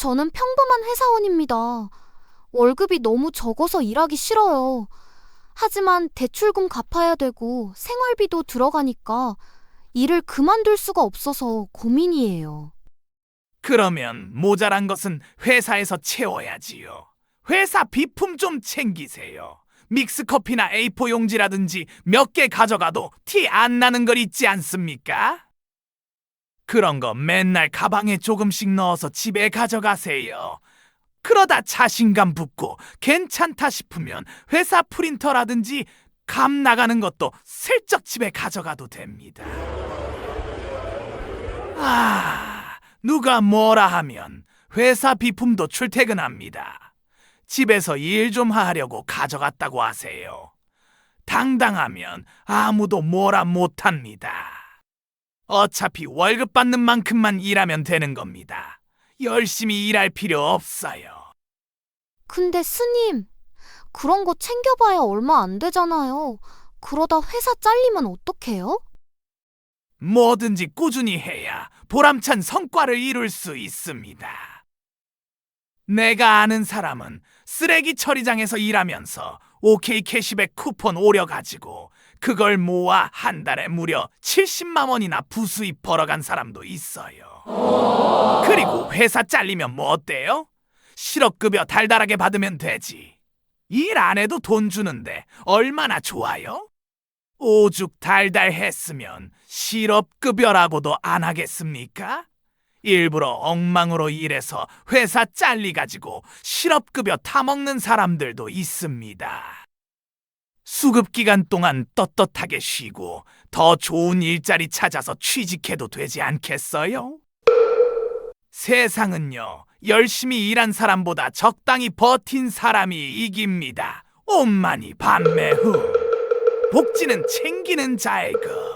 저는 평범한 회사원입니다. 월급이 너무 적어서 일하기 싫어요. 하지만 대출금 갚아야 되고 생활비도 들어가니까 일을 그만둘 수가 없어서 고민이에요. 그러면 모자란 것은 회사에서 채워야지요. 회사 비품 좀 챙기세요. 믹스커피나 A4 용지라든지 몇 개 가져가도 티 안 나는 걸 있지 않습니까? 그런 거 맨날 가방에 조금씩 넣어서 집에 가져가세요. 그러다 자신감 붙고 괜찮다 싶으면 회사 프린터라든지 감 나가는 것도 슬쩍 집에 가져가도 됩니다. 아, 누가 뭐라 하면 회사 비품도 출퇴근합니다. 집에서 일 좀 하려고 가져갔다고 하세요. 당당하면 아무도 뭐라 못합니다. 어차피 월급 받는 만큼만 일하면 되는 겁니다. 열심히 일할 필요 없어요. 근데 스님, 그런 거 챙겨봐야 얼마 안 되잖아요. 그러다 회사 잘리면 어떡해요? 뭐든지 꾸준히 해야 보람찬 성과를 이룰 수 있습니다. 내가 아는 사람은 쓰레기 처리장에서 일하면서 OK 캐시백 쿠폰 오려 가지고 그걸 모아 한 달에 무려 70만 원이나 부수입 벌어간 사람도 있어요. 그리고 회사 잘리면 뭐 어때요? 실업급여 달달하게 받으면 되지. 일 안 해도 돈 주는데 얼마나 좋아요? 오죽 달달했으면 실업급여라고도 안 하겠습니까? 일부러 엉망으로 일해서 회사 잘리가지고 실업급여 타먹는 사람들도 있습니다. 수급 기간 동안 떳떳하게 쉬고 더 좋은 일자리 찾아서 취직해도 되지 않겠어요? 세상은요, 열심히 일한 사람보다 적당히 버틴 사람이 이깁니다. 온만이 반매 후. 복지는 챙기는 자의 것.